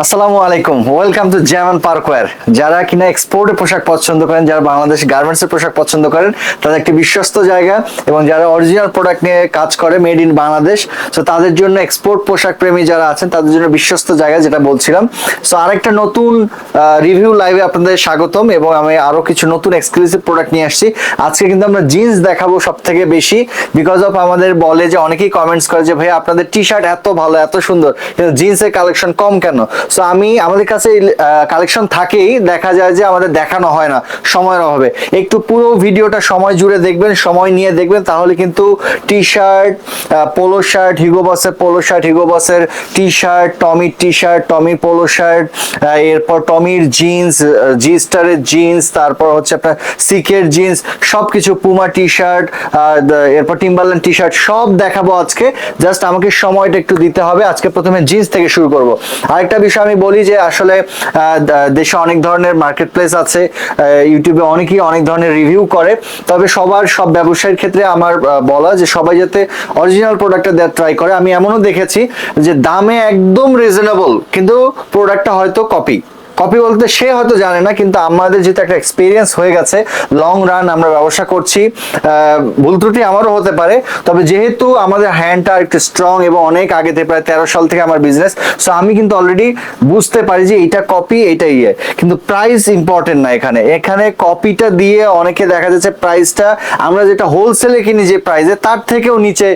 আসসালামু আলাইকুম। Welcome to জ্যামান পার্কওয়্যার যারা কিনা এক্সপোর্টের পোশাক পছন্দ করেন, যারা বাংলাদেশ গার্মেন্টসের পোশাক পছন্দ করেন, তাদের একটি বিশ্বস্ত জায়গা এবং যারা অরিজিনাল প্রোডাক্ট নিয়ে কাজ করে মেড ইন বাংলাদেশ সো তাদের জন্য এক্সপোর্ট পোশাক প্রেমী যারা আছেন, তাদের জন্য বিশ্বস্ত জায়গা যেটা বলছিলাম। সো আরেকটা নতুন রিভিউ লাইভে আপনাদের স্বাগতম এবং আমি আরও কিছু নতুন এক্সক্লুসিভ প্রোডাক্ট নিয়ে আসছি। আজকে কিন্তু আমরা জিন্স দেখাবো সব থেকে বেশি বিকজ অফ আমাদের বলে যে অনেকেই কমেন্টস করে যে ভাই আপনাদের টি শার্ট এত ভালো, এত সুন্দর, কিন্তু জিন্সের কালেকশন কম কেন? সো আমি আমাদের কাছে কালেকশন থাকেই, দেখা যায় যে আমাদের দেখানো হয় না, সময়ের অভাবে। একটু পুরো ভিডিওটা সময় জুড়ে দেখবেন, সময় নিয়ে দেখবেন, তাহলে কিন্তু T shirt polo shirt Hugo বসের পোলো শার্ট হিগো বসের টি শার্ট টমির টি শার্ট টমির পোলো শার্ট এরপর টমির জিন্স জি স্টারের জিন্স তারপর হচ্ছে আপনার সিকের জিন্স সব কিছু পুমা টি শার্ট এরপর টিম্বারল্যান্ড টি শার্ট সব দেখাবো আজকে। জাস্ট আমাকে সময়টা একটু দিতে হবে, আজকে প্রথমে জিন্স থেকে শুরু করব। আরেকটা বিষয় আমি বলি যে আসলে দেশে অনেক ধরনের মার্কেট প্লেস আছে ইউটিউবে অনেকেই অনেক ধরনের রিভিউ করে, তবে সবার সব ব্যবসায়ীর ক্ষেত্রে আমার বলা যে সবাই যাতে অরিজিনাল প্রোডাক্টটা দেওয়ার ট্রাই করে। আমি এমনও দেখেছি যে দামে একদম রিজনেবল কিন্তু প্রোডাক্টটা হয়তো কপি কপি বলতে সে হয়তো জানে না, কিন্তু আমাদের যেহেতু একটা এক্সপিরিয়েন্স হয়ে গেছে লং রান আমরা ব্যবসা করছি ভুল ত্রুটি আমারও হতে পারে, তবে যেহেতু আমাদের হ্যান্ডটা একটু স্ট্রং এবং অনেক আগে থেকে, প্রায় তেরো সাল থেকে আমার বিজনেস সো আমি কিন্তু অলরেডি বুঝতে পারি যে এটা কপি এটা ইয়ে। কিন্তু প্রাইস ইম্পর্টেন্ট না এখানে। এখানে কপিটা দিয়ে অনেকে দেখা যাচ্ছে প্রাইসটা আমরা যেটা হোলসেলে কিনি যে প্রাইসে তার থেকেও নিচে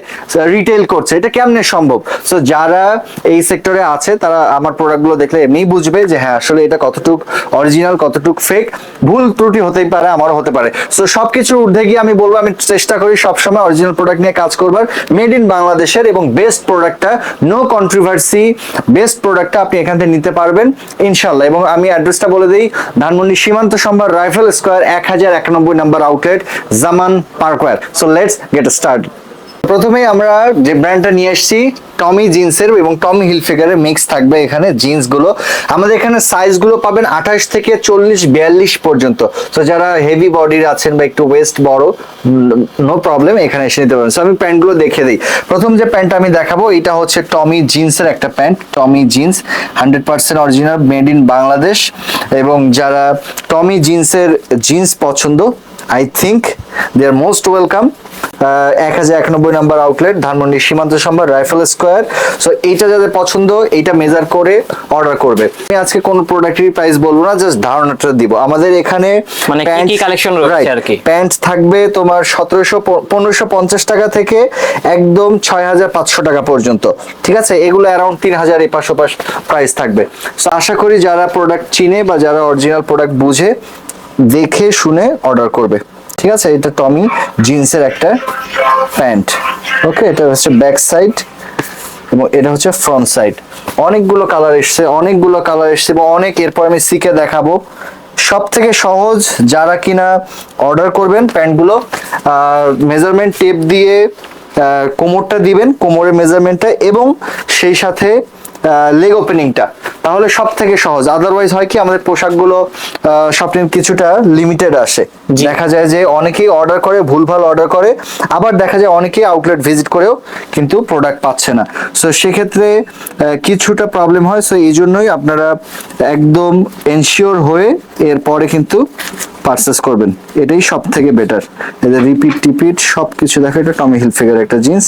রিটেল করছে। এটা কেমনে সম্ভব? সো যারা এই সেক্টরে আছে, তারা আমার প্রোডাক্টগুলো দেখলে এমনিই বুঝবে যে হ্যাঁ আসলে এটা কতটুক অরিজিনাল কতটুক ফেক ভুল ত্রুটি হতেই পারে, আমারও হতে পারে। সো সবকিছু ঊর্ধ্বে গিয়ে আমি বলব, আমি চেষ্টা করি সবসময় অরিজিনাল প্রোডাক্ট নিয়ে কাজ করবার। মেড ইন বাংলাদেশের এবং বেস্ট প্রোডাক্টটা নো কন্ট্রোভার্সি বেস্ট প্রোডাক্টটা আপনি এখান থেকে নিতে পারবেন ইনশাল্লাহ এবং আমি অ্যাড্রেসটা বলে দিই, ধানমন্ডি সীমান্ত সম্ভার রাইফেল স্কোয়ার, এক হাজার একানব্বই নাম্বার আউটলেট জামান পার্কওয়ার সো লেটস গেট স্টার্ট প্রথমেই আমরা যে ব্র্যান্ডটা নিয়ে এসেছি টমি জিন্সের এবং টমি হিলফিগারের মিক্স থাকবে এখানে জিন্সগুলো আমাদের এখানে সাইজগুলো পাবেন আঠাশ থেকে চল্লিশ, বিয়াল্লিশ পর্যন্ত। তো যারা হেভি বডির আছেন বা একটু ওয়েস্ট বড় নো প্রবলেম এখানে এসে নিতে পারবেন। সো আমি প্যান্টগুলো দেখে দিই। প্রথম যে প্যান্টটা আমি দেখাবো, এটা হচ্ছে টমি জিন্সের একটা pant Tommy jeans hundred percent original made in Bangladesh এবং যারা টমি জিন্সের জিন্স পছন্দ I think they are most welcome এক হাজার একানব্বই নাম্বার আউটলেট ধানমন্ডি সীমান্ত সম্ভার রাইফেল স্কোয়ার। সো এইটা যাদের পছন্দ এইটা মেজার করে অর্ডার করবে। আমি আজকে কোন প্রোডাক্টের প্রাইস বলব না জাস্ট ধারণাটা দিব। আমাদের এখানে মানে কি কি collection রয়েছে আর কি? প্যান্ট থাকবে তোমার সতেরোশো পনেরোশো পঞ্চাশ টাকা থেকে একদম ছয় হাজার পাঁচশো টাকা পর্যন্ত। ঠিক আছে? এগুলো তিন হাজার এপাশ ওপাশ প্রাইস থাকবে। সো আশা করি যারা প্রোডাক্ট চিনে বা যারা অরিজিনাল প্রোডাক্ট বুঝে দেখে শুনে অর্ডার করবে। ঠিক আছে? এটা টমি, জিন্সের একটা প্যান্ট। ওকে এটা হচ্ছে ব্যাক সাইড এবং এটা হচ্ছে ফ্রন্ট সাইড অনেকগুলো কালার এসছে, অনেকগুলো কালার এসছে এবং অনেক এরপর আমি সিকে দেখাবো। সব থেকে সহজ যারা কিনা অর্ডার করবেন প্যান্টগুলো মেজারমেন্ট টেপ দিয়ে কোমরটা দিবেন, কোমরের মেজারমেন্টটা এবং সেই সাথে লেগ ওপেনিংটা তাহলে সব থেকে সহজ। আদারওয়াইজ হয় কি আমাদের পোশাকগুলো সব কিছুটা লিমিটেড আসে। দেখা যায় যে অনেকেই অর্ডার করে ভুলভাল অর্ডার করে আবার দেখা যায় অনেকেই আউটলেট ভিজিট করেও কিন্তু প্রোডাক্ট পাচ্ছে না। সো সেক্ষেত্রে কিছুটা প্রবলেম হয়। সো এই জন্যই আপনারা একদম এনশিওর হয়ে এরপরে কিন্তু পারচেস করবেন। এটাই সব থেকে বেটার এদের রিপিট টিপিট সব কিছু দেখো এটা টমি হিল ফিগার একটা জিন্স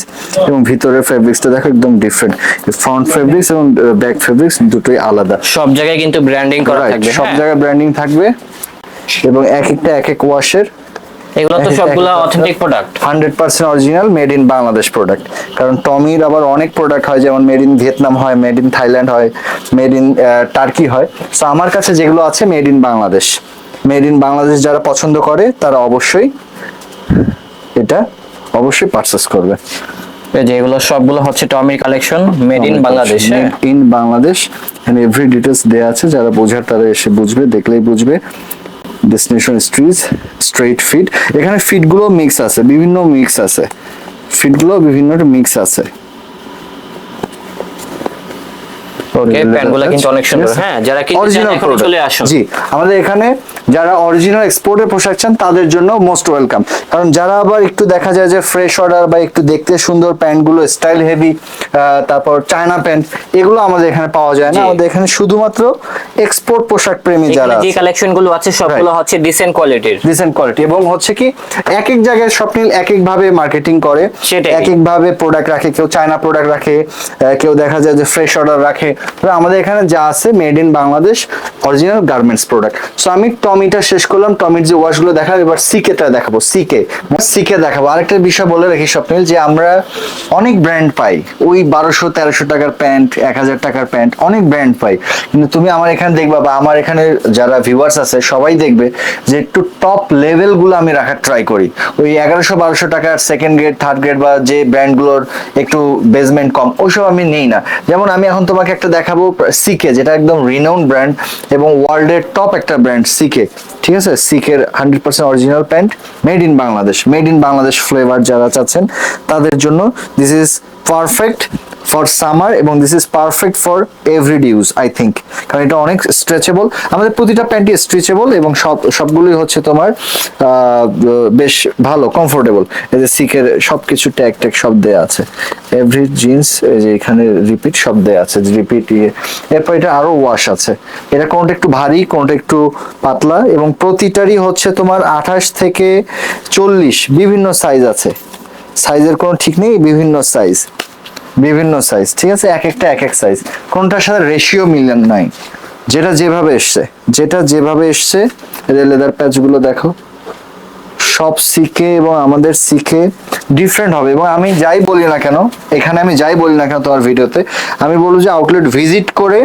এবং ভিতরের ফেব্রিক্সটা দেখো একদম ডিফারেন্ট ফ্রন্ট ফেব্রিক্স এবং ব্যাক ফেব্রিক্স দুটোই আলাদা। সব জায়গায় কিন্তু ব্র্যান্ডিং করা থাকবে সব হ্যাঁ? জায়গায় ব্র্যান্ডিং থাকবে এবং এক একটা এক এক ওয়াশের এগুলো তো সবগুলো authentic product hundred percent original made in Bangladesh product কারণ টমির আবার অনেক প্রোডাক্ট হয় যেমন মেড ইন ভিয়েতনাম হয় মেড ইন থাইল্যান্ড হয় মেড ইন টার্কি হয়। সো আমার কাছে যেগুলো আছে made in Bangladesh made in Bangladesh যারা পছন্দ করে তারা অবশ্যই এটা অবশ্যই পারচেস করবে। এই যে এগুলো সবগুলো হচ্ছে টমির কালেকশন মেড ইন বাংলাদেশ হ্যাঁ? Made in Bangladesh. And every details দেয়া আছে যারা বোঝার তারা এসে বুঝবে দেখলেই বুঝবে। ডেস্টিনেশন স্ট্রিজ স্ট্রেট ফিট এখানে ফিটগুলো মিক্স আছে বিভিন্ন মিক্স আছে। ফিটগুলো বিভিন্ন মিক্স আছে। ওকে প্যান্টগুলো কিন্তু অনেক সুন্দর। হ্যাঁ যারা কিনতে চান এখন চলে আসুন। জি আমাদের এখানে যারা অরিজিনাল এক্সপোর্টের পোশাক চান তাদের জন্য মোস্ট ওয়েলকাম কারণ যারা আবার একটু দেখা যায় যে ফ্রেশ অর্ডার বা একটু দেখতে সুন্দর প্যান্টগুলো স্টাইল হেভি তারপর চায়না প্যান্ট এগুলো আমাদের এখানে পাওয়া যায় না। আমাদের এখানে শুধুমাত্র এক্সপোর্ট পোশাক প্রেমী যারা যে। কালেকশনগুলো আছে সবগুলো হচ্ছে ডিসেন্ট কোয়ালিটির ডিসেন্ট কোয়ালিটি এবং হচ্ছে কি এক এক জায়গায় স্বপ্নিল এক এক ভাবে মার্কেটিং করে। এক এক ভাবে প্রোডাক্ট রাখে কেউ চায়না প্রোডাক্ট রাখে কেউ দেখা যায় যে ফ্রেশ অর্ডার রাখে। আমাদের এখানে যা আছে made in Bangladesh original garments product so আমি টমিটা শেষ করলাম, টমির যে ওয়াশগুলো দেখাবো, এবার সিকেটা দেখাবো, সিকে। সিকে দেখাবো। আরেকটা বিষয় বলে রাখি স্বপ্নিল, যে আমরা অনেক ব্র্যান্ড পাই। ওই বারোশো, তেরোশো টাকার প্যান্ট, এক হাজার টাকার প্যান্ট, অনেক ব্র্যান্ড পাই। কিন্তু তুমি আমার এখানে দেখবা, বা আমার এখানে যারা ভিউয়ার্স আছে, সবাই দেখবে যে একটু টপ লেভেলগুলো আমি রাখার ট্রাই করি। ওই এগারোশো, বারোশো টাকার সেকেন্ড গ্রেড থার্ড গ্রেড বা যে ব্র্যান্ডগুলোর একটু বেসমেন্ট কম, ওইসব আমি নেই না। যেমন আমি এখন তোমাকে একটা দেখাবো, সিকে, যেটা একদম রিনাউন্ড ব্র্যান্ড এবং ওয়ার্ল্ডের টপ একটা ব্র্যান্ড সিকে। ঠিক আছে? সিকের hundred percent original pant made in Bangladesh made in Bangladesh flavour যারা চাচ্ছেন, তাদের জন্য this is perfect for summer এবং this is perfect for everyday use I think কারণ এটা অনেক স্ট্রেচেবল আমাদের প্রতিটা প্যান্টই স্ট্রেচেবল এবং সব, সবগুলোই হচ্ছে তোমার বেশ ভালো কমফোর্টেবল এই যে সিকের সব কিছু ট্যাগ ট্যাগ সব দেয়া আছে। এভরি জিন্স এই যে এখানে রিপিট সব দেয়া আছে রিপিট ইয়ে। এরপর এটা আরও ওয়াশ আছে। এটা কোনটা একটু ভারী, কোনটা একটু পাতলা এবং প্রতিটারই হচ্ছে তোমার আঠাশ থেকে চল্লিশ, বিভিন্ন সাইজ আছে। সাইজের কোনো ঠিক নেই, বিভিন্ন সাইজ বিভিন্ন সাইজ ঠিক আছে? এক একটা, এক এক সাইজ কোনটার সাথে রেশিও মিলান নাই। যেটা যেভাবে এসছে, যেটা যেভাবে এসছে লেদার প্যাচগুলো দেখো। সব শিখে এবং আমাদের শিখে ডিফারেন্ট হবে। এবং আমি যাই বলি না কেন, এখানে আমি যাই বলি না কেন তোমার ভিডিওতে আমি বলব যে আউটলেট ভিজিট করে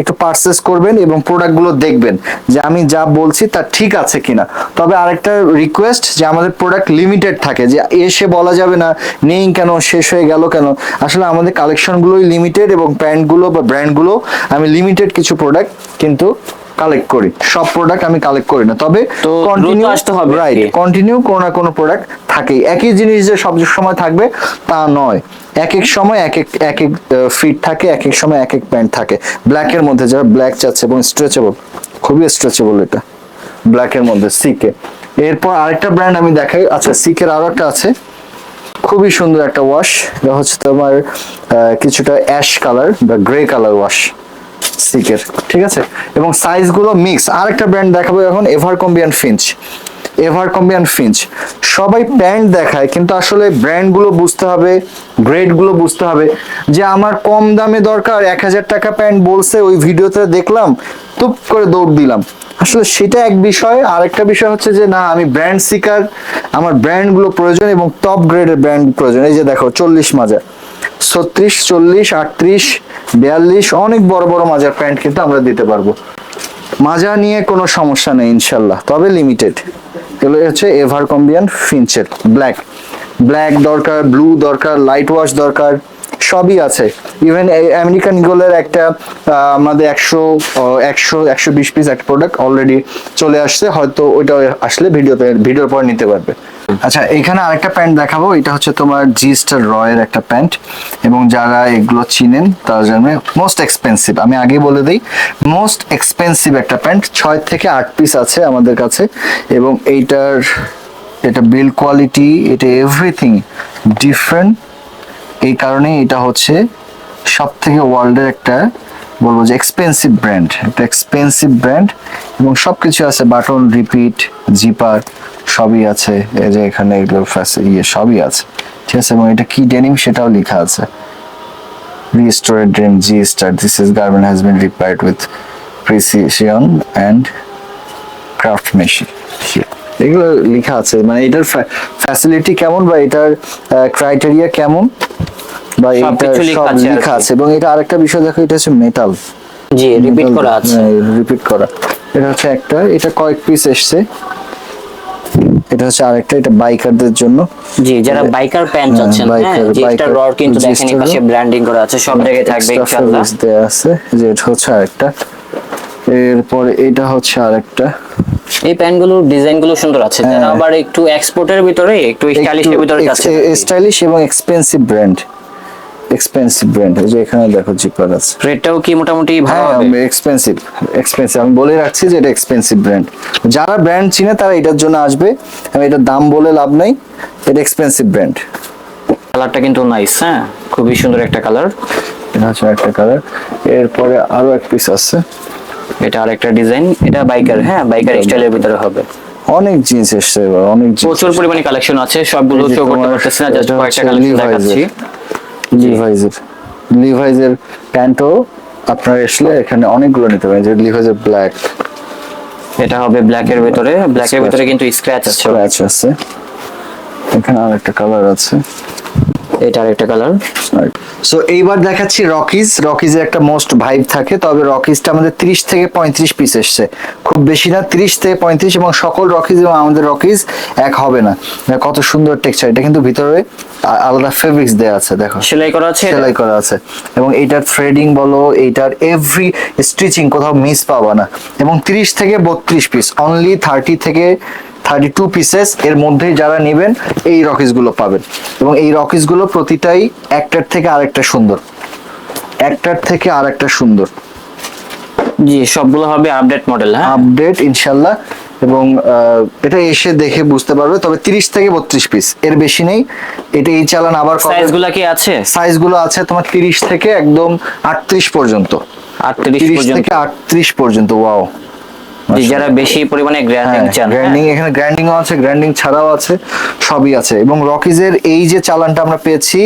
একটু পারচেস করবেন এবং প্রোডাক্টগুলো দেখবেন যে আমি যা বলছি তা ঠিক আছে কিনা। তবে আরেকটা রিকোয়েস্ট যে আমাদের প্রোডাক্ট লিমিটেড থাকে, যে এসে বলা যাবে না, নেই কেন, শেষ হয়ে গেল কেন? আসলে আমাদের কালেকশনগুলোই লিমিটেড এবং প্যান্টগুলো বা ব্র্যান্ডগুলো আমি লিমিটেড কিছু প্রোডাক্ট কিন্তু কালেক্ট করি। সব প্রোডাক্ট আমি কালেক্ট করি না। তবে কন্টিনিউ আসতে হবে রাইট কন্টিনিউ কোনো না কোনো প্রোডাক্ট থাকেই। একই জিনিস যে সব সময় থাকবে তা নয়। এক এক সময় এক এক এক এক ফিট থাকে এক এক সময় এক এক প্যান্ট থাকে ব্ল্যাকের মধ্যে যারা ব্ল্যাক চাচ্ছে এবং স্ট্রেচেবল খুবই স্ট্রেচেবল এটা। ব্ল্যাকের মধ্যে সিকে এরপর আরেকটা ব্র্যান্ড আমি দেখাই। আচ্ছা সিকের আরও একটা আছে। খুবই সুন্দর একটা ওয়াশ এটা হচ্ছে তোমার কিছুটা অ্যাশ কালার বা গ্রে কালার ওয়াশ সিকের ঠিক আছে? এবং সাইজগুলো মিক্স আরেকটা ব্র্যান্ড দেখাবো এখন Abercrombie Fitch Abercrombie Fitch সবাই প্যান্ট দেখায়, কিন্তু আসলে ব্র্যান্ডগুলো বুঝতে হবে গ্রেডগুলো বুঝতে হবে। যে আমার কম দামে দরকার, এক হাজার টাকা প্যান্ট বলছে, ওই ভিডিওতে দেখলাম, তুপ করে দৌড় দিলাম। আসলে সেটা এক বিষয়। আর একটা বিষয় হচ্ছে যে, না, আমি ব্র্যান্ড সিকার আমার ব্র্যান্ডগুলো প্রয়োজন এবং টপ গ্রেডের ব্র্যান্ড প্রয়োজন। এই যে দেখো, চল্লিশ মাজা ছত্রিশ চল্লিশ, আটত্রিশ, বিয়াল্লিশ, অনেক বড় বড় মাজার প্যান্ট কিন্তু আমরা দিতে পারব। মাজা নিয়ে কোনো সমস্যা নেই, ইনশাল্লাহ। তবে লিমিটেড এগুলো হচ্ছে এভার কম্বিয়ান ফিনচের ব্ল্যাক। ব্ল্যাক দরকার, ব্লু দরকার লাইট ওয়াশ দরকার। সবই আছে। ইভেন আমেরিকান ইগলের একটা আমাদের একশো একশো একশো বিশ পিস একটা প্রোডাক্ট অলরেডি চলে আসছে। হয়তো ওইটা আসলে ভিডিওতে, ভিডিওর পর নিতে পারবে। আচ্ছা এখানে আরেকটা প্যান্ট দেখাবো। এটা হচ্ছে তোমার জি স্টার রয়ের একটা প্যান্ট এবং যারা এগুলো চিনেন, তারা জানবে মোস্ট এক্সপেন্সিভ আমি আগেই বলে দিই মোস্ট এক্সপেন্সিভ একটা প্যান্ট ছয় থেকে আট পিস আছে আমাদের কাছে। এবং এইটার, এটা বিল্ড কোয়ালিটি এটা এভরিথিং ডিফারেন্ট এই কারণে এটা হচ্ছে সব থেকে ওয়ার্ল্ডের একটা বলব যে এক্সপেন্সিভ ব্র্যান্ড একটা এক্সপেন্সিভ ব্র্যান্ড এবং সব কিছু আছে বাটন রিপিট জিপার সবই আছে। এই যে এখানে এগুলো ইয়ে সবই আছে। ঠিক আছে, এবং এটা কি ডেনিম সেটাও লেখা আছে। Restored dream G star this is garment has been repaired with precision and craftsmanship Here. এগুলো লেখা আছে। মানে এটার ফ্যাসিলিটি কেমন বা এটার ক্রাইটেরিয়া কেমন? বা এটা সব লেখা আছে এবং এটা আরেকটা বিষয় দেখো এটা হচ্ছে মেটাল জি রিপিট করা আছে। রিপিট করা। এটা হচ্ছে একটা এটা কয়েক পিস এসছে। এটা হচ্ছে আরেকটা এটা বাইকারদের জন্য। জি যারা বাইকার প্যান্ট চাচ্ছেন হ্যাঁ এটা রড কিন্তু দেখেন এই পাশে ব্র্যান্ডিং করা আছে সব জায়গায় থাকবে ইনশাআল্লাহ। দেয়া আছে যে এটা হচ্ছে আরেকটা। এরপর এটা হচ্ছে আরেকটা। এই প্যান্টগুলোর ডিজাইনগুলো সুন্দর আছে যারা হ্যাঁ। আবার একটু এক্সপোর্টের ভিতরে একটু স্টাইলিশের ভিতরে যাচ্ছে স্টাইলিশ এবং এক্সপেন্সিভ ব্র্যান্ড এক্সপেন্সিভ ব্র্যান্ড এই যে এখানে দেখো জিপার আছে। রেটটাও কি মোটামুটি ভালো হ্যাঁ হবে? এক্সপেন্সিভ এক্সপেন্সিভ আমি বলে রাখছি যে এটা এক্সপেন্সিভ ব্র্যান্ড যারা ব্র্যান্ড চিনে তারা এটার জন্য আসবে। আমি এটার দাম বলে লাভ নাই। এটা এক্সপেন্সিভ ব্র্যান্ড কালারটা কিন্তু নাইস হ্যাঁ? খুবই সুন্দর একটা কালার এটা হচ্ছে একটা কালার এরপরে আরও এক পিস আছে। এটা আরেকটা ডিজাইন এটা বাইকার হ্যাঁ? বাইকার স্টাইলের ভিতরে হবে। অনেক জিন্স এসছে এবার অনেক প্রচুর পরিমাণে কালেকশন আছে। সবগুলো শো করতে পারতেছি না জাস্ট কয়েকটা কালেকশন দেখাচ্ছি। লিভাইজের লিভাইজের প্যান্টও আপনার আসলে এখানে অনেকগুলো নিতে পারেন যে লিভাইজের ব্ল্যাক এটা হবে ব্ল্যাক এর ভিতরে। ব্ল্যাক এর ভিতরে কিন্তু স্ক্র্যাচ আছে। স্ক্র্যাচ আছে। এখানে আরেকটা কালার আছে। এটা আরেকটা কালার সো এইবার দেখাচ্ছি রকিজ রকিজের একটা মোস্ট ভাইব থাকে তবে রকিজটা আমাদের 30 থেকে পঁয়ত্রিশ পিস এসছে। খুব বেশি না 30 থেকে পঁয়ত্রিশ এবং সকল রকিজ এবং আমাদের রকিজ এক হবে না। দেখো কত সুন্দর টেক্সচার এটা কিন্তু ভিতরে আলাদা ফেব্রিক্স দেওয়া আছে দেখো। সেলাই করা আছে? সেলাই করা আছে। এবং এইটার থ্রেডিং বলো এইটার এভরি স্টিচিং কোথাও মিস পাবা না। এবং 30 থেকে বত্রিশ পিস অনলি থার্টি থেকে থার্টি টু পিসেস এর মধ্যেই যারা নেবেন এই রকিসগুলো পাবেন। এবং এই রকিসগুলো প্রতিটাই একটার থেকে আরেকটা সুন্দর। একটার থেকে আরেকটা সুন্দর। জি সবগুলো হবে আপডেট মডেল হ্যাঁ? আপডেট ইনশাল্লাহ। এবং এটা এসে দেখে বুঝতে পারবে তবে 30 থেকে বত্রিশ পিস এর বেশি নেই। এটা এই চালান আবার কবে- সাইজগুলা কি আছে? সাইজগুলো আছে তোমার 30 থেকে একদম 38 পর্যন্ত। 38 30 পর্যন্ত। থেকে 38 পর্যন্ত ওয়াও যারা বেশি পরিমাণে গ্র্যান্ডিং হ্যাঁ চান। গ্র্যান্ডিং এখানে গ্রাইন্ডিং আছে গ্র্যান্ডিং ছাড়াও আছে সবই আছে। এবং রকিজের এই যে চালানটা আমরা পেয়েছি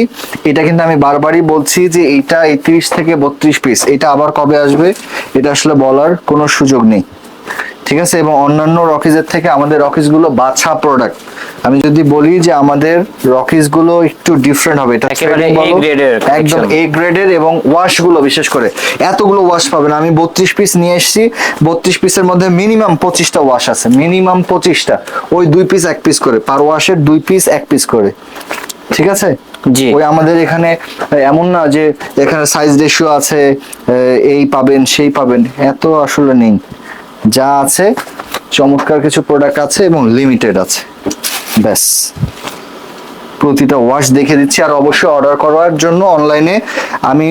এটা কিন্তু আমি বারবারই বলছি যে এইটা এই 30 থেকে 32 পিস এটা আবার কবে আসবে এটা আসলে বলার কোনো সুযোগ নেই। ঠিক আছে? এবং অন্যান্য রকিজের থেকে আমাদের রকিজগুলো বাছা প্রোডাক্ট আমি যদি বলি যে আমাদের রকিজগুলো একটু ডিফারেন্ট হবে। এটা একদম। এ গ্রেডের এবং ওয়াশগুলো বিশেষ করে। এতগুলো ওয়াশ পাবেন। আমি বত্রিশ পিস নিয়ে এসেছি। বত্রিশ পিসের মধ্যে মিনিমাম পঁচিশটা ওয়াশ আছে। মিনিমাম পঁচিশটা। ওই দুই পিস এক পিস করে। পার ওয়াশের দুই পিস এক পিস করে। ঠিক আছে? জি। ওই আমাদের এখানে এমন না যে এখানে সাইজ রেশিও আছে এই পাবেন সেই পাবেন। এত আসলে নেই। যা আছে চমৎকার কিছু প্রোডাক্ট আছে এবং লিমিটেড আছে। ব্যাস। প্রতিটা ওয়াশ দেখে দিচ্ছি। আর অবশ্যই অর্ডার করার জন্য অনলাইনে আমি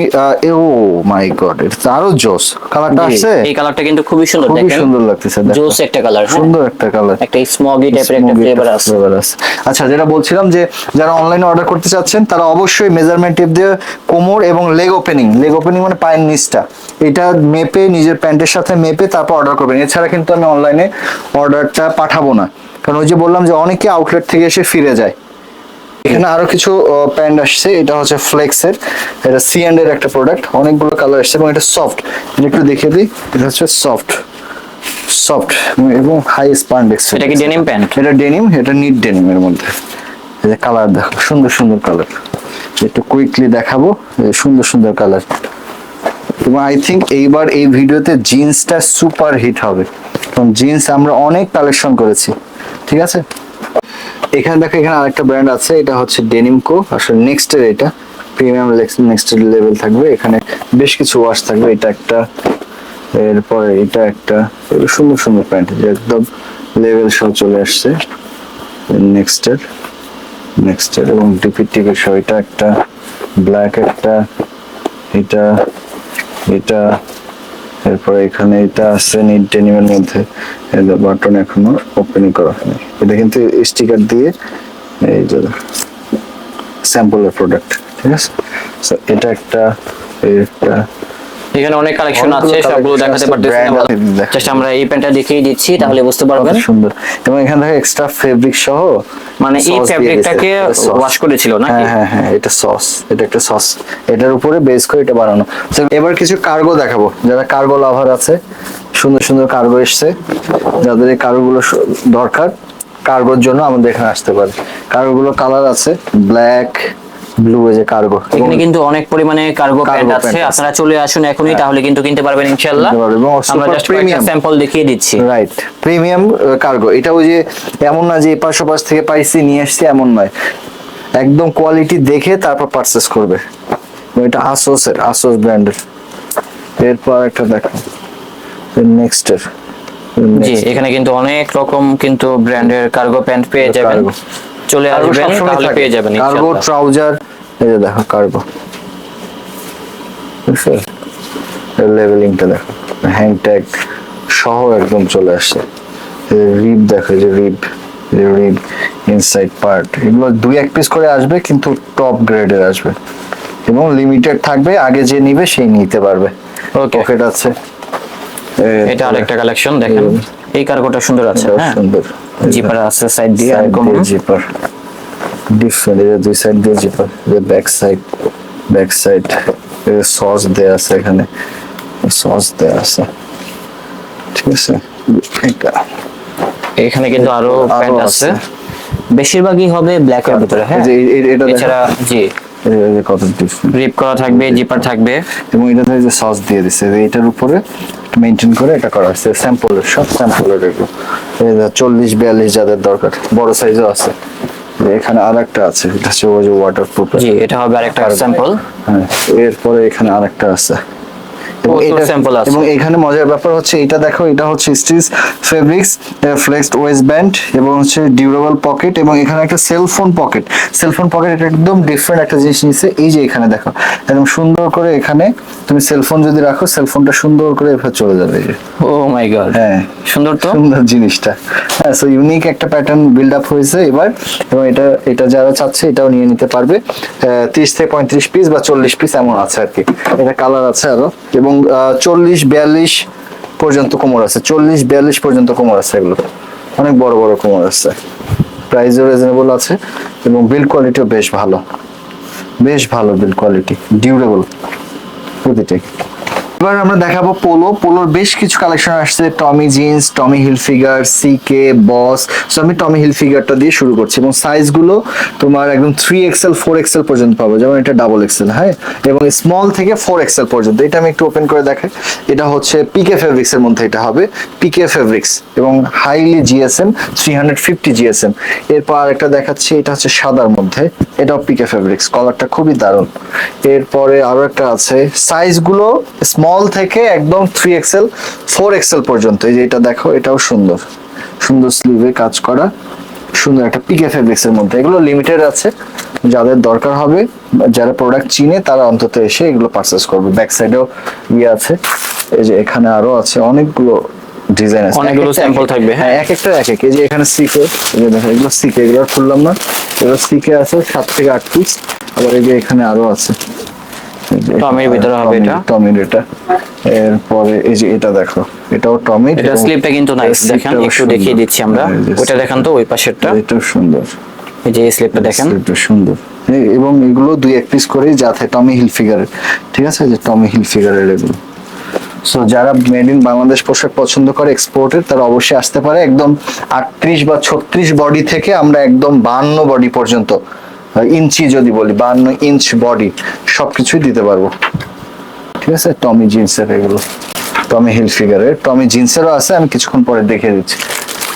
ও মাই গড এটা তো আরও জোস। কালারটা জি, আসছে? এই কালারটা কিন্তু খুবই সুন্দর খুবই দেখেন। সুন্দর লাগতেছে। জোস একটা কালার সুন্দর একটা কালার একটা স্মগি টাইপের একটা ফ্লেভার আছে। ফ্লেভার আছে। আচ্ছা যেটা বলছিলাম যে যারা অনলাইনে অর্ডার করতে চাচ্ছেন তারা অবশ্যই মেজারমেন্ট টেপ দিয়ে কোমর এবং লেগ ওপেনিং লেগ ওপেনিং মানে পায়ের নিচটা। এটা মেপে নিজের প্যান্টের সাথে মেপে তারপর অর্ডার করবেন। এছাড়া কিন্তু আমি অনলাইনে অর্ডারটা পাঠাবো না। কারণ ওই যে বললাম যে অনেকে আউটলেট থেকে এসে ফিরে যায়। এখানে আরও কিছু প্যান্ট আসছে। এটা হচ্ছে ফ্লেক্সের। এটা সি এর একটা প্রোডাক্ট অনেকগুলো কালার আসছে এবং এটা সফট একটু দেখিয়ে দিই এটা হচ্ছে সফট সফট এবং হাই স্পান্ডেক্স এটা কি ডেনিম প্যান্ট এটা ডেনিম এটা নিট ডেনিম এর মধ্যে। এই যে কালার দেখো সুন্দর সুন্দর কালার একটু কুইকলি দেখাবো এই সুন্দর সুন্দর কালার এবং আই থিঙ্ক এইবার এই ভিডিওতে জিন্সটা সুপার হিট হবে। কারণ জিন্স আমরা অনেক কালেকশন করেছি। ঠিক আছে? এখানে দেখো, এখানে আরেকটা ব্র্যান্ড আছে, এটা হচ্ছে ডেনিমকো আসলে নেক্সট এর এটা। প্রিমিয়াম নেক্সট লেভেল থাকবে, এখানে বেশ কিছু ওয়াশ থাকবে, এটা একটা, এরপরে এটা একটা সুন্দর সুন্দর প্যান্ট যে একদম লেভেল সহ চলে আসছে। নেক্সট এর নেক্সট এর, এবং ডিপি টিপের সহ এটা একটা ব্ল্যাক একটা, এটা এটা এরপরে এখানে এটা আছে নিট ডেনিমের মধ্যে। বাটন এখনও ওপেন করা হয়নি। এটা কিন্তু স্টিকার দিয়ে এই যে স্যাম্পলের প্রোডাক্ট ঠিক আছে? এটা একটা, এটা এখানে অনেক কালেকশন আছে সবগুলো দেখাতে পারতেছি জাস্ট আমরা। এই প্যান্টটা দেখিয়ে দিচ্ছি তাহলে বুঝতে পারবেন। সুন্দর। এবং এখানে দেখো এক্সট্রা ফেব্রিক সহ মানে এই sauce। ওয়াশ করেছিল নাকি? হ্যাঁ হ্যাঁ হ্যাঁ এটা সস এটা একটা সস এটার উপরে বেস করে এটা বানানো। এবার কিছু কার্গো দেখাবো। যারা কার্গো লাভার আছে সুন্দর সুন্দর কার্গো এসছে। যাদের এই কার্গো গুলো দরকার কার্গোর জন্য আমাদের এখানে আসতে পারে। কার্গো গুলো কালার আছে ব্ল্যাক ব্লু যে কার্গো এখানে কিন্তু অনেক পরিমাণে কার্গো প্যান্ট আছে। হ্যাঁ। আপনারা চলে আসুন এখনই তাহলে কিন্তু কিনতে পারবেন ইনশাআল্লাহ। আমরা জাস্ট premium। স্যাম্পল দেখিয়ে দিচ্ছি। রাইট প্রিমিয়াম কার্গো এটা ওই যে এমন না যে এপাশ ওপাশ থেকে পাইছি নিয়ে আসছি এমন নয়। একদম কোয়ালিটি দেখে তারপর পারচেস করবে। এটা আসোসের আসোস ব্র্যান্ডের এরপর একটা দেখো। নেক্সট এর। জি এখানে কিন্তু অনেক রকম কিন্তু ব্র্যান্ডের কার্গো প্যান্ট পেয়ে যাবেন। চলে আসবেন তাহলে পেয়ে যাবেন কার্গো ট্রাউজার এই যে দেখো কার্গো। লেভেলিংটা দেখো। হ্যান্ড ট্যাগ সহ একদম চলে আসছে। রিব দেখো যে রিব রিব ইনসাইড পার্ট এগুলো দুই এক পিস করে আসবে কিন্তু টপ গ্রেডের আসবে। এবং লিমিটেড থাকবে আগে যে নিবে সেই নিতে পারবে. পকেট আছে। এটা আরেকটা কালেকশন দেখেন। এই কার্গোটা সুন্দর আছে হ্যাঁ? সুন্দর। জিপার আছে সাইড দিয়ে দিয়ে জিপার ডিফারেন্ট এর দুই সাইড দিয়ে জিপার এর ব্যাক সাইড ব্যাক সাইড সস দেয়া আছে এখানে সস দেয়া আছে ঠিক আছে? এটা। এখানে কিন্তু আরও প্যান্ট আছে। বেশিরভাগই হবে ব্ল্যাক এর ভিতরে হ্যাঁ? যে এটা। এছাড়া জি। যে- যে কত রিপ করা থাকবে জিপার থাকবে। এবং এটাতে যে সস দিয়ে দিছে যে এটার উপরে মেনটেন করে এটা করা হয়েছে। স্যাম্পলের সব স্যাম্পলের এগুলো। চল্লিশ বিয়াল্লিশ যাদের দরকার বড় সাইজও আছে। যে এখানে আরেকটা আছে এটা হচ্ছে ওই যে ওয়াটার প্রুফ জি এটা হবে আরেকটা স্যাম্পল হ্যাঁ এরপরে এখানে আরেকটা আছে। এটা- sample আছে। এবং এখানে মজার ব্যাপার হচ্ছে এটা দেখো এটা হচ্ছে stitch fabrics flexed waist band এবং হচ্ছে ডিউরেবল পকেট এবং এখানে একটা সেলফোন পকেট সেলফোন পকেট এটা একদম ডিফারেন্ট একটা জিনিস নিচ্ছে এই যে এখানে দেখো। একদম সুন্দর করে এখানে তুমি সেলফোন যদি রাখো সেলফোনটা সুন্দর করে এভাবে চলে যাবে। ও মাই গড হ্যাঁ। সুন্দর তো? সুন্দর জিনিসটা। হ্যাঁ সো ইউনিক একটা প্যাটার্ন বিল্ড আপ হয়েছে এবার এবং এটা এটা যারা চাচ্ছে এটাও নিয়ে নিতে পারবে। তিরিশ থেকে পঁয়ত্রিশ পিস বা চল্লিশ পিস এমন আছে আর কি। এটা কালার আছে আরও। এবং চল্লিশ, বিয়াল্লিশ পর্যন্ত কোমর আছে। চল্লিশ, বিয়াল্লিশ পর্যন্ত কোমর আছে এগুলো অনেক বড় বড় কোমর আছে। প্রাইসও রিজনেবল আছে এবং বিল্ড কোয়ালিটিও বেশ ভালো। বেশ ভালো বিল্ড কোয়ালিটি ডিউরেবল প্রতিটাই এবার আমরা দেখাবো পোলো। পোলোর বেশ কিছু কালেকশন আসছে। Tommy jeans Tommy Hilfiger CK Boss so আমি টমি হিল ফিগারটা দিয়ে শুরু করছি এবং সাইজগুলো তোমার একদম থ্রি এক্সেল ফোর এক্সেল পর্যন্ত পাবো। যেমন এটা ডাবল এক্সেল হ্যাঁ? এবং স্মল থেকে ফোর এক্সেল পর্যন্ত। এটা আমি একটু ওপেন করে দেখাই। এটা হচ্ছে পিকে ফেব্রিক্স এর মধ্যে এটা হবে। পিকে ফেব্রিক্স এবং highly GSM three hundred fifty GSM এরপর আরেকটা দেখাচ্ছি, এটা হচ্ছে সাদার মধ্যে। এটাও পিকে ফেব্রিক্স কলারটা খুবই দারুণ। এরপরে আরও একটা আছে। সাইজগুলো স্মল থেকে একদম থ্রি এক্সেল ফোর এক্সেল পর্যন্ত। এই যে এটা দেখো এটাও সুন্দর। সুন্দর স্লিভে কাজ করা। সুন্দর একটা পিকে ফেব্রিক্স এর মধ্যে। এগুলো লিমিটেড আছে। যাদের দরকার হবে যারা প্রোডাক্ট চিনে তারা অন্তত এসে এগুলো পারচেস করবে। ব্যাক সাইডেও ইয়ে আছে। এই যে এখানে আরও আছে। অনেকগুলো ডিজাইন আছে। অনেকগুলো এক- থাকবে, হ্যাঁ। হ্যাঁ এক একটা এক এক। এই যে এখানে সিকে এই যে দেখো এগুলো সিকে এগুলো খুললাম না। এগুলো সিকে আছে সাত থেকে আট পিস আবার এই যে এখানে আরও আছে। টমির ভিতরে হবে এটা। টমির এটা। এরপরে এই যে এটা দেখো এটাও টমির এটা এবং স্লিপটা কিন্তু নাইস দেখেন একটু দেখিয়ে দিচ্ছি আমরা। ওইটা দেখান তো ওই পাশেরটা। এটাও সুন্দর। এই যে স্লিপটা দেখেন। স্লিপটা সুন্দর। এবং এগুলো দুই এক পিস করেই যাতে টমি হিল ফিগারের ঠিক আছে? যে টমি হিল ফিগারের এগুলো। সো যারা মেড ইন বাংলাদেশ পোশাক পছন্দ করে এক্সপোর্টের তারা অবশ্যই আসতে পারে। একদম আটত্রিশ বা ছত্রিশ বডি থেকে আমরা একদম বান্ন বডি পর্যন্ত ইঞ্চি যদি বলি বান্ন ইঞ্চ বডি সবকিছুই দিতে পারব। ঠিক আছে? টমি জিন্সের এগুলো। টমি হিল ফিগারের টমি জিন্সেরও আছে, আমি কিছুক্ষণ পরে দেখে দিচ্ছি।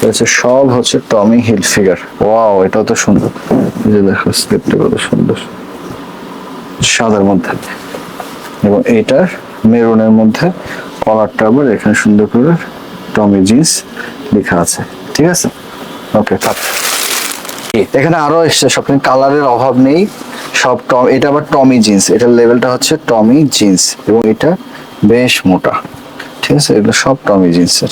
হচ্ছে সব হচ্ছে টমি হিল ফিগার ওয়াও এটাও তো সুন্দর। যে দেখো, স্লিপটা কত সুন্দর। সাদার মধ্যে। এবং এইটার মেরুনের মধ্যে কলারটা আবার এখানে সুন্দর করে টমি জিন্স লেখা আছে। ঠিক আছে? ওকে কাট এখানে আরও এসছে, সব কালারের অভাব নেই। সব টম এটা আবার টমি জিন্স। এটার লেভেলটা হচ্ছে টমি জিন্স এবং এটা বেশ মোটা। ঠিক আছে? এগুলো সব টমি জিন্সের।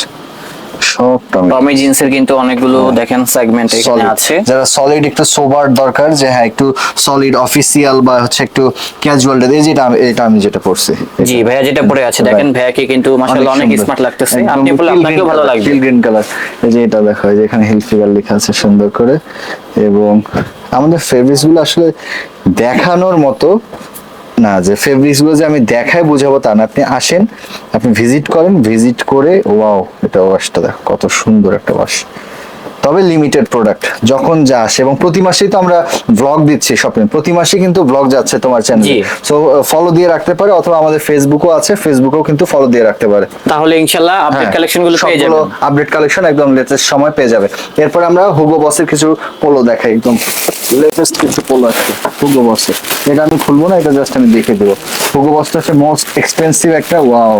সব টমি জিন্সের কিন্তু অনেকগুলো দেখেন সেগমেন্ট এখানে আছে। যারা সলিড একটু সোবার দরকার যে হ্যাঁ একটু সলিড অফিসিয়াল বা হচ্ছে একটু ক্যাজুয়াল এই যেটা এটা আমি যেটা পড়ছি জি ভাইয়া যেটা পরে আছে দেখেন ভাইয়াকে কিন্তু মাশাআল্লাহ অনেক স্মার্ট লাগতেছে। আপনি বললে আপনাকেও ভালো লাগবে। ফিল গ্রিন কালার এই যে এটা দেখো যে এখানে হিল ফিগার লেখা আছে সুন্দর করে। এবং আমাদের ফেব্রিক্সগুলো আসলে দেখানোর মতো না, যে ফেব্রিক্সগুলো যে আমি দেখায় বোঝাবো তা না। আপনি আসেন, আপনি ভিজিট করেন ভিজিট করে ওয়াও এটা ওয়াশটা দেখো, কত সুন্দর একটা ওয়াশ তবে লিমিটেড প্রোডাক্ট যখন যা আসে এবং প্রতি মাসেই তো আমরা ব্লগ দিচ্ছি শপিং প্রতি মাসে কিন্তু ব্লগ যাচ্ছে তোমার চ্যানেলে সো ফলো দিয়ে রাখতে পারে অথবা আমাদের ফেসবুকও আছে ফেসবুকেও কিন্তু ফলো দিয়ে রাখতে পারে। তাহলে ইনশাআল্লাহ আপডেট কালেকশনগুলো পেয়ে যাবেন। আপডেট কালেকশন একদম লেটেস্ট সময় পেয়ে যাবে। এরপর আমরা হুগো বসের কিছু পোলো দেখাই একদম লেটেস্ট কিছু পোলো আছে হুগো বসের এটা আমি খুলবো না এটা জাস্ট আমি দেখে দেবো। হুগো বসটা হচ্ছে মোস্ট এক্সপেন্সিভ একটা ওয়াও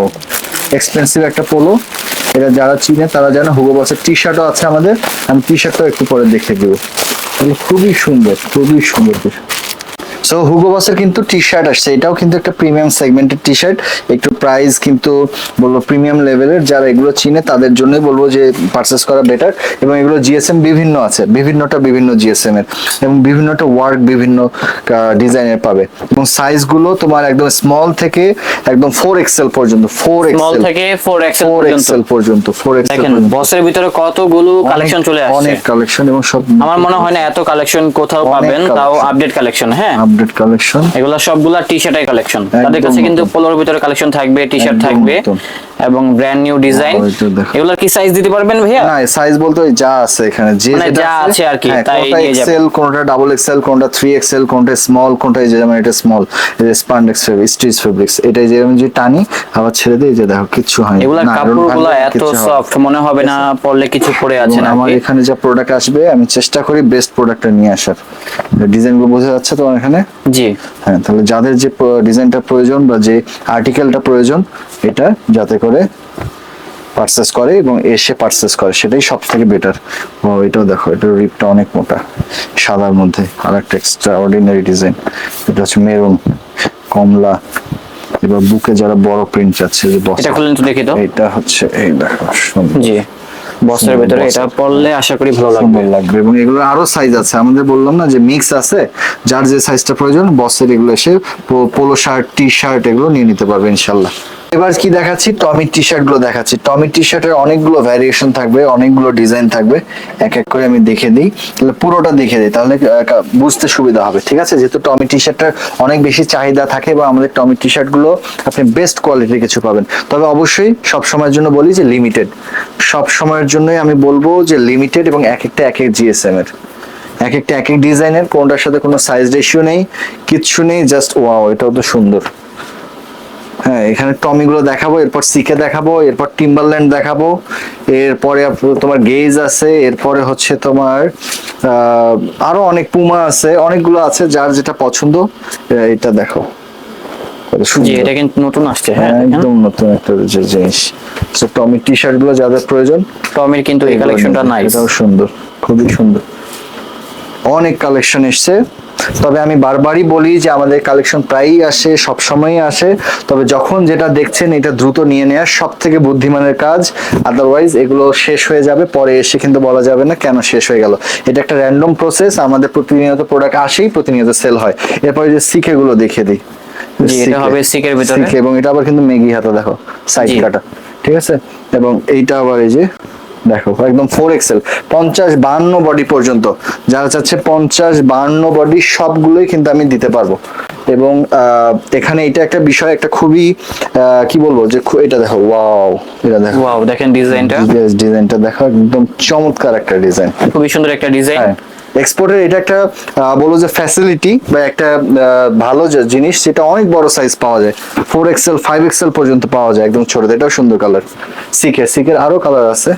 এক্সপেন্সিভ একটা পোলো এটা যারা চিনে তারা জানে হুগো বসের টি শার্টও আছে আমাদের। আমি টি শার্টটাও একটু পরে দেখে দেবো খুবই সুন্দর খুবই সুন্দর। সো হুগো বসের কিন্তু টি শার্ট আসছে। এটাও কিন্তু একটা প্রিমিয়াম সেগমেন্টের টি শার্ট একটু প্রাইস কিন্তু বলব প্রিমিয়াম লেভেলের যারা এগুলো চিনে তাদের জন্যই বলব যে পারচেস করা বেটার এবং এগুলো জিএসএম বিভিন্ন আছে। বিভিন্নটা বিভিন্ন জিএসএম এর। এবং বিভিন্নটা ওয়ার্ক বিভিন্ন ডিজাইনের পাবে। এবং সাইজগুলো তোমার একদম স্মল থেকে একদম ফোর এক্সেল পর্যন্ত। ফোর এক্সেল থেকে ফোর এক্সেল ফোর এক্সেল পর্যন্ত। ফোর এক্সেল দেখেন বসের ভিতরে কতগুলো কালেকশন চলে আসছে। অনেক কালেকশন এবং সব আমার মনে হয় না এত কালেকশন কোথাও পাবেন। তাও আপডেট কালেকশন হ্যাঁ? আপডেট কালেকশন এগুলো সবগুলা টি শার্টের কালেকশন তাদের কাছে কিন্তু পোলোর ভিতরে কালেকশন থাকবে টি শার্ট থাকবে এবং ব্র্যান্ড নিউ ডিজাইন তো। এগুলোর কি সাইজ দিতে পারবেন ভাইয়া? না সাইজ বলতে ওই যা আছে এখানে যে মানে যা আছে আর কি, তাই নিয়ে যাবে। এক্সেল কোনটা ডাবল এক্সেল কোনটা থ্রি এক্সেল কোনটা স্মল কোনটা এই যে যেমন এটা স্মল এই যে স্পান্ডেক্স ফেব্রিক স্টিচ ফেব্রিক্স এটা যে আমি যে টানি আবার ছেড়ে দিই যে দেখো কিছু হয় এগুলা কাপড়গুলো এত সফট মনে হবে না পরলে কিছু পরে আছে না আমার এখানে যা প্রোডাক্ট আসবে আমি চেষ্টা করি বেস্ট প্রোডাক্টটা নিয়ে আসার। ডিজাইনগুলো বোঝা যাচ্ছে তোমার এখানে? জি। হ্যাঁ তাহলে যাদের যে ডিজাইনটা প্রয়োজন বা যে আর্টিকেলটা প্রয়োজন এটা যাতে করে পারচেস করে এবং এসে পারচেস করে সেটাই সব থেকে বেটার ও এটাও দেখো এটার রিপটা অনেক মোটা সাদার মধ্যে আর একটা এক্সট্রা অর্ডিনারি ডিজাইন এটা হচ্ছে মেরুন কমলা এবার বুকে যারা বড় প্রিন্ট চাচ্ছে এটা খুললেন তো দেখি তো। এটা হচ্ছে এই দেখো। জি। বসের সুন্দর ভিতরে এটা। পরলে আশা করি ভালো লাগবে। লাগবে এবং এগুলো আরও সাইজ আছে। আমাদের বললাম না যে মিক্স আছে যার যে সাইজটা প্রয়োজন বসের এগুলো এসে পোলো শার্ট টি শার্ট এগুলো নিয়ে নিতে পারবে ইনশাল্লাহ। এবার কি দেখাচ্ছি? টমির টি শার্টগুলো দেখাচ্ছি। টমির টি শার্টের অনেকগুলো ভ্যারিয়েশন থাকবে, অনেকগুলো ডিজাইন থাকবে। এক এক করে আমি দেখে দিই। তাহলে পুরোটা দেখে দিই, তাহলে বুঝতে সুবিধা হবে। ঠিক আছে? যেহেতু টমি টি শার্টের অনেক বেশি চাহিদা থাকে বা আমাদের টমি টি শার্টগুলো আপনি বেস্ট কোয়ালিটির কিছু পাবেন। তবে অবশ্যই সব সময়ের জন্য বলি যে লিমিটেড সব সময়ের জন্যই আমি বলব যে লিমিটেড এবং এক একটা এক এক জিএসএম এর এক একটা এক এক ডিজাইনের কোনটার সাথে কোনো সাইজ রেশিও নেই, কিচ্ছু নেই জাস্ট ওয়াও এটাও তো সুন্দর। হ্যাঁ এখানে টমি গুলো দেখাবো এরপর সিকে দেখাবো এরপর টিম্বারল্যান্ড দেখাবো এরপরে তোমার গেজ আছে এরপরে হচ্ছে তোমার আরও অনেক পুমা আছে অনেকগুলো আছে যার যেটা পছন্দ এটা দেখো। এটা কিন্তু নতুন আসছে হ্যাঁ হ্যাঁ, একদম নতুন একটা জিনিস। তো টমি টি শার্টগুলো যাদের প্রয়োজন টমির কিন্তু এই কালেকশনটা। নাইস এটাও সুন্দর খুবই সুন্দর। অনেক কালেকশন এসছে। তবে আমি বারবারই বলি যে আমাদের কালেকশন প্রায়ই আসে সব সময়ই আসে। তবে যখন যেটা দেখছেন এটা দ্রুত নিয়ে নেওয়া সব থেকে বুদ্ধিমানের কাজ। আদারওয়াইজ এগুলো শেষ হয়ে যাবে পরে এসে কিন্তু বলা যাবে না কেন শেষ হয়ে গেল। এটা একটা র্যান্ডম প্রসেস আমাদের প্রতিনিয়ত প্রোডাক্ট আসেই প্রতিনিয়ত সেল হয়। এরপরে যে সিকে গুলো দেখিয়ে দিই। এটা হবে ভিতরে। এবং এটা আবার কিন্তু মেগি হাতে দেখো সাইড কাটা। ঠিক আছে? এবং এইটা আবার এই যে দেখো একদম ফোর এক্সেল পঞ্চাশ বাহান্ন বডি পর্যন্ত। যারা চাচ্ছে পঞ্চাশ বাহান্ন বডি সবগুলোই কিন্তু আমি দিতে পারব। এবং আহ, এখানে এটা একটা বিষয় একটা খুবই আহ, কি বলব যে এটা দেখো ওয়াও এটা দেখো। ওয়াও দেখেন ডিজাইনটা ডিজাইনটা দেখো একদম চমৎকার একটা ডিজাইন খুবই সুন্দর একটা ডিজাইন এক্সপোর্টের এটা একটা বলব যে ফ্যাসিলিটি বা একটা ভালো যে জিনিস যেটা অনেক বড় সাইজ পাওয়া যায়। ফোর এক্সেল ফাইভ এক্সেল পর্যন্ত পাওয়া যায় একদম ছোট এটাও সুন্দর কালার সিকের সিকের আরও কালার আছে।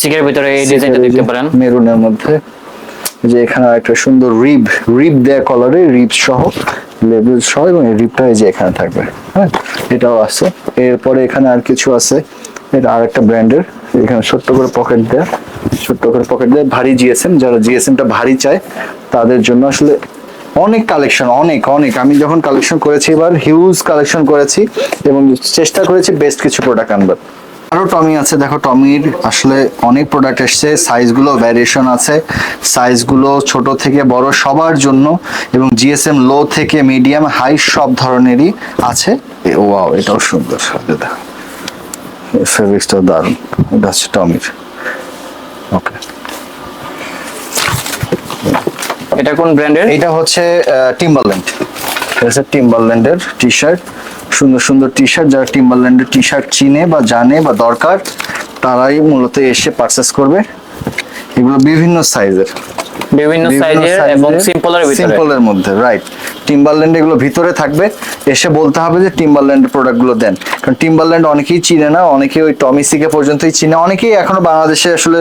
সিকের ভিতরে এই ডিজাইনটা দেখতে পারেন। মেরুনের মধ্যে। যে এখানে একটা সুন্দর রিব রিব দেয়া কালারে রিব সহ লেবেল সহ এবং রিবটা যে এখানে থাকবে। হ্যাঁ এটাও আছে। এরপরে এখানে আর কিছু আছে। এটা আর একটা ব্র্যান্ডের এখানে ছোট্ট করে পকেট দেয়া। ছোট্ট করে পকেট দেয়া ভারী জিএসএম যারা জিএসএমটা ভারী চায়, তাদের জন্য আসলে অনেক কালেকশন অনেক অনেক। আমি যখন কালেকশন করেছি এবার হিউজ কালেকশন করেছি এবং চেষ্টা করেছি বেস্ট কিছু প্রোডাক্ট আনবার। আরও টমি আছে, দেখো টমির আসলে অনেক প্রোডাক্ট এসছে সাইজগুলো ভ্যারিয়েশন আছে সাইজগুলো ছোট থেকে বড় সবার জন্য এবং জিএসএম লো থেকে মিডিয়াম হাই সব ধরনেরই আছে। ওয়াও এটাও সুন্দর ফেব্রিক্সটাও দারুণ, এটা হচ্ছে টমির ওকে এটা কোন ব্র্যান্ডের? এটা হচ্ছে টিম্বারল্যান্ড এটা টিম্বারল্যান্ডের টি শার্ট সুন্দর সুন্দর টি শার্ট যারা টিম্বারল্যান্ডের টি শার্ট চিনে বা জানে বা দরকার তারাই মূলত এসে পারচেস করবে। এগুলো বিভিন্ন সাইজের। বিভিন্ন সাইজের এবং সিম্পলের ভিতরে। সিম্পলের মধ্যে রাইট টিম্বারল্যান্ড এগুলো ভিতরে থাকবে। এসে বলতে হবে যে টিম্বারল্যান্ডের প্রোডাক্টগুলো দেন। কারণ টিম্বারল্যান্ড অনেকেই চিনে না অনেকেই ওই টমিসিকে পর্যন্তই চিনে অনেকেই এখনও বাংলাদেশে আসলে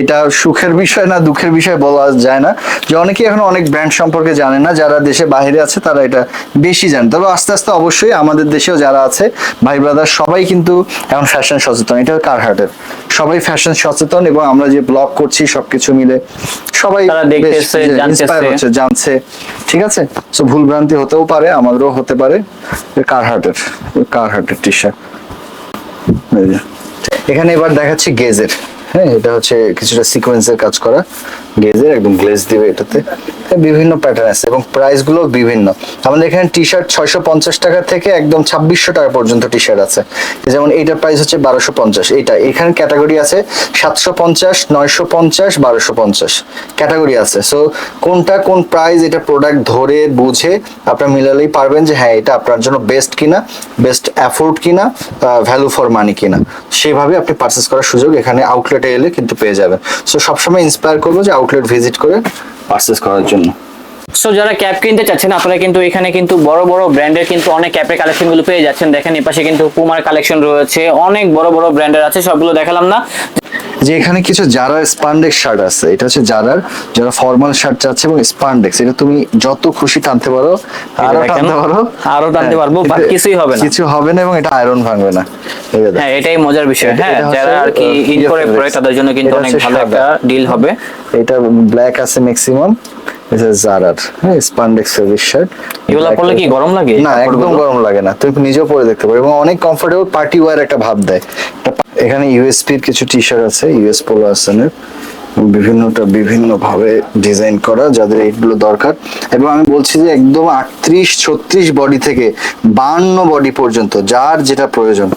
এটা সুখের বিষয় না দুঃখের বিষয় বলা যায় না। যে অনেকেই এখন অনেক ব্র্যান্ড সম্পর্কে জানে না যারা দেশে বাইরে আছে তারা এটা বেশি জানে। তবে আস্তে আস্তে অবশ্যই আমাদের দেশেও যারা আছে ভাই ব্রাদার সবাই কিন্তু এখন ফ্যাশন সচেতন। এটা কারহাটের সবাই ফ্যাশন সচেতন এবং আমরা যে ব্লগ করছি সবকিছু মিলে। সবাই দেখতেছে, হচ্ছে জানছে। ঠিক আছে? তো ভুল ভ্রান্তি হতেও পারে আমাদেরও হতে পারে। কার কারহাটের কারহাটের টি শার্ট এখানে এবার দেখাচ্ছি গেজের হ্যাঁ এটা হচ্ছে কিছুটা সিকোয়েন্সের কাজ করা গেজের, একদম গ্লেজ দিবে এটাতে। বিভিন্ন প্যাটার্ন আছে এবং প্রাইসগুলো বিভিন্ন। আমাদের এখানে টি শার্ট ছয়শো পঞ্চাশ টাকা থেকে একদম ছাব্বিশশো টাকা পর্যন্ত টি শার্ট আছে যেমন এইটার প্রাইস হচ্ছে বারোশো পঞ্চাশ। এইটা, এখানে ক্যাটাগরি আছে সাতশো পঞ্চাশ, নয়শো পঞ্চাশ, বারোশো পঞ্চাশ। ক্যাটাগরি আছে। সো কোনটা কোন প্রাইস এটা প্রোডাক্ট ধরে বুঝে আপনার মিলালেই পারবেন যে হ্যাঁ এটা আপনার জন্য বেস্ট কিনা বেস্ট অ্যাফোর্ড কিনা ভ্যালু ফর মানি কিনা। সেভাবে আপনি পারচেস করার সুযোগ এখানে আউটলেটে এলে কিন্তু পেয়ে যাবেন। সো সবসময় ইন্সপায়ার করব যে আউটলেট ভিজিট করে পারচেস করার জন্য। সো যারা ক্যাপ কিনতে চাচ্ছেন আপনারা কিন্তু এখানে কিন্তু বড় বড় ব্র্যান্ডের কিন্তু অনেক ক্যাপের কালেকশনগুলো পেয়ে যাচ্ছেন। দেখেন এপাশে কিন্তু পুমার কালেকশন রয়েছে। অনেক বড় বড় ব্র্যান্ডের আছে সবগুলো দেখালাম না। যে এখানে কিছু জারার স্পান্ডেক্স শার্ট আছে। এটা হচ্ছে জারার যারা ফর্মাল শার্ট চাচ্ছে এবং স্পান্ডেক্স এটা তুমি যত খুশি টানতে পারো আরও টানতে পারো। আরও টানতে হ্যাঁ, পারব, but কিন্তু কিছুই হবে না। কিছু হবে না এবং এটা আয়রন ভাঙবে না। হ্যাঁ এটাই মজার বিষয়। হ্যাঁ যারা আর কি আহ, ইন ইয়ে করে পরে তাদের জন্য কিন্তু অনেক ভালো একটা ডিল হবে। এটা ব্ল্যাক আছে ম্যাক্সিমাম এটা জারার হ্যাঁ স্পান্ডেক্স ফেব্রিক শার্ট এগুলা পরলে কি গরম লাগে? না একদম গরম লাগে না। তুমি নিজেও পরে দেখতে পারো। এবং অনেক কমফোর্টেবল পার্টি ওয়্যার একটা ভাব দেয়। এখানে ইউএসপির কিছু টি শার্ট আছে ইউএস পোলো আসনের বিভিন্নটা বিভিন্ন ভাবে ডিজাইন করা যাদের এইগুলো দরকার। এবং আমি বলছি যে একদম আটত্রিশ ছত্রিশ বডি থেকে বান্ন বডি পর্যন্ত যার যেটা প্রয়োজন।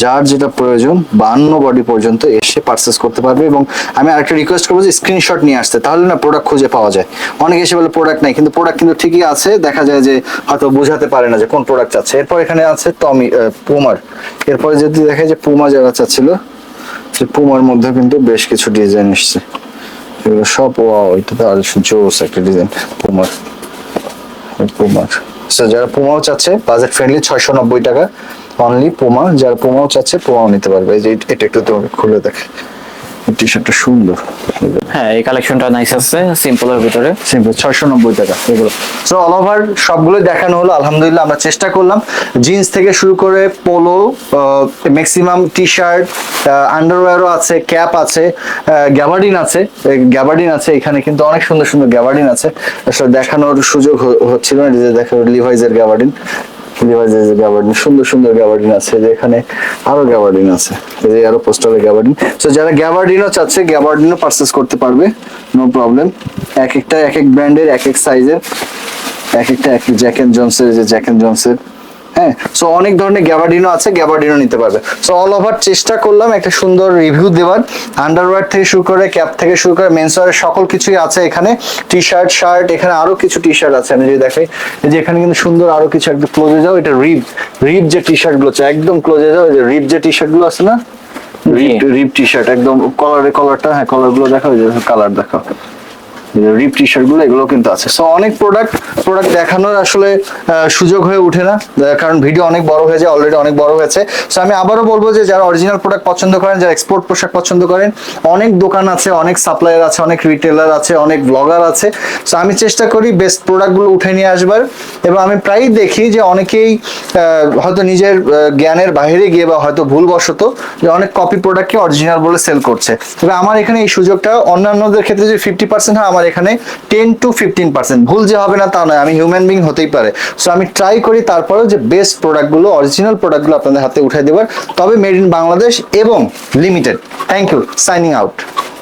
যার যেটা প্রয়োজন, বান্ন বডি পর্যন্ত এসে পারচেস করতে পারবে এবং আমি আরেকটা রিকোয়েস্ট করব যে স্ক্রিনশট নিয়ে আসতে, তাহলে না প্রোডাক্ট খুঁজে পাওয়া যায়। অনেকে এসে বলে প্রোডাক্ট নাই, কিন্তু প্রোডাক্ট কিন্তু ঠিকই আছে, দেখা যায় যে হয়তো বোঝাতে পারে না যে কোন প্রোডাক্ট চাচ্ছে। এরপর এখানে আছে টমি পুমার এরপরে যদি দেখে যে পুমা যারা চাচ্ছিল, যে পুমার মধ্যে কিন্তু বেশ কিছু ডিজাইন এসছে। এগুলো সব ওয়াও এটা তো আর জোস একটা ডিজাইন পুমার পুমার সো যারা পুমাও চাচ্ছে বাজেট ফ্রেন্ডলি ছয়শো নব্বই টাকা। অনলি পোমা যারা পোমাও চাচ্ছে পোমাও নিতে পারবে। এই যে এটা একটু তোমাকে খুলে দেখে টি শার্টটা সুন্দর হ্যাঁ এই কালেকশনটা নাইস আছে সিম্পলের ভিতরে। সিম্পল ছয়শো নব্বই টাকা এগুলো। সো অল ওভার সবগুলো দেখানো হলো আলহামদুলিল্লাহ আমরা চেষ্টা করলাম। জিন্স থেকে শুরু করে পোলো ম্যাক্সিমাম টি শার্ট আন্ডারওয়্যারও আছে ক্যাপ আছে গ্যাবার্ডিন আছে। গ্যাবার্ডিন আছে এখানে কিন্তু অনেক সুন্দর সুন্দর গ্যাবার্ডিন আছে। আসলে দেখানোর সুযোগ হচ্ছিল না যে দেখো লিভাইজের গ্যাবার্ডিন লিভাইজের যে গ্যাবার্ডিন সুন্দর সুন্দর গ্যাবার্ডিন আছে যে এখানে আরও গ্যাবার্ডিন আছে, এই যে আরও পোস্টালে গ্যাবার্ডিন তো যারা গ্যাবার্ডিনও চাচ্ছে গ্যাবার্ডিনও পারচেস করতে পারবে নো প্রবলেম এক একটা, এক এক ব্র্যান্ডের এক এক সাইজের এক একটা, এক জ্যাক অ্যান্ড জনসের যে জ্যাক অ্যান্ড জনসের হ্যাঁ সো অনেক ধরনের গ্যাবার্ডিনও আছে গ্যাবার্ডিনও নিতে পারবে। সো অল ওভার চেষ্টা করলাম একটা সুন্দর রিভিউ দেওয়ার। আন্ডারওয়্যার থেকে শুরু করে ক্যাপ থেকে শুরু করে মেন্সওয়ারের সকল কিছুই আছে এখানে। টি শার্ট শার্ট এখানে আরও কিছু টি শার্ট আছে আমি যদি দেখাই। যে এখানে কিন্তু সুন্দর আরও কিছু একদম ক্লোজে যাও এটা রিব রিব যে টি শার্টগুলো একদম ক্লোজে যাও যে রিব যে টি শার্টগুলো আছে না? রিব টি শার্ট একদম কলারে কলারটা হ্যাঁ কলারগুলো দেখাও কালার দেখাও। রিপ টি শার্টগুলো, এগুলো কিন্তু আছে। সো অনেক প্রোডাক্ট প্রোডাক্ট দেখানোর আসলে সুযোগ হয়ে ওঠে না। কারণ ভিডিও অনেক বড় হয়ে যায় অলরেডি অনেক বড় হয়েছে। সো আমি আবারও বলব যে, যারা অরিজিনাল প্রোডাক্ট পছন্দ করেন, যারা এক্সপোর্ট পোশাক পছন্দ করেন, অনেক দোকান আছে, অনেক সাপ্লায়ার আছে, অনেক রিটেলার আছে, অনেক ব্লগার আছে। সো আমি চেষ্টা করি বেস্ট প্রোডাক্টগুলো উঠে নিয়ে আসবার। এবং আমি প্রায়ই দেখি যে, অনেকেই হয়তো নিজের জ্ঞানের বাইরে গিয়ে বা হয়তো ভুলবশত যে, অনেক কপি প্রোডাক্টকে অরিজিনাল বলে সেল করছে। তবে আমার এখানে এই সুযোগটা, অন্যান্যদের ক্ষেত্রে যে ফিফটি পার্সেন্ট হয়, আমার এখানে টেন টু ফিফটিন পার্সেন্ট ভুল যে হবে না তা নয়, আমি হিউম্যান বিং হতেই পারে। সো আমি ট্রাই করি তারপরেও যে বেস্ট প্রোডাক্টগুলো অরিজিনাল প্রোডাক্টগুলো আপনাদের হাতে উঠাই দেবার। তবে মেড ইন বাংলাদেশ এবং limited thank you signing out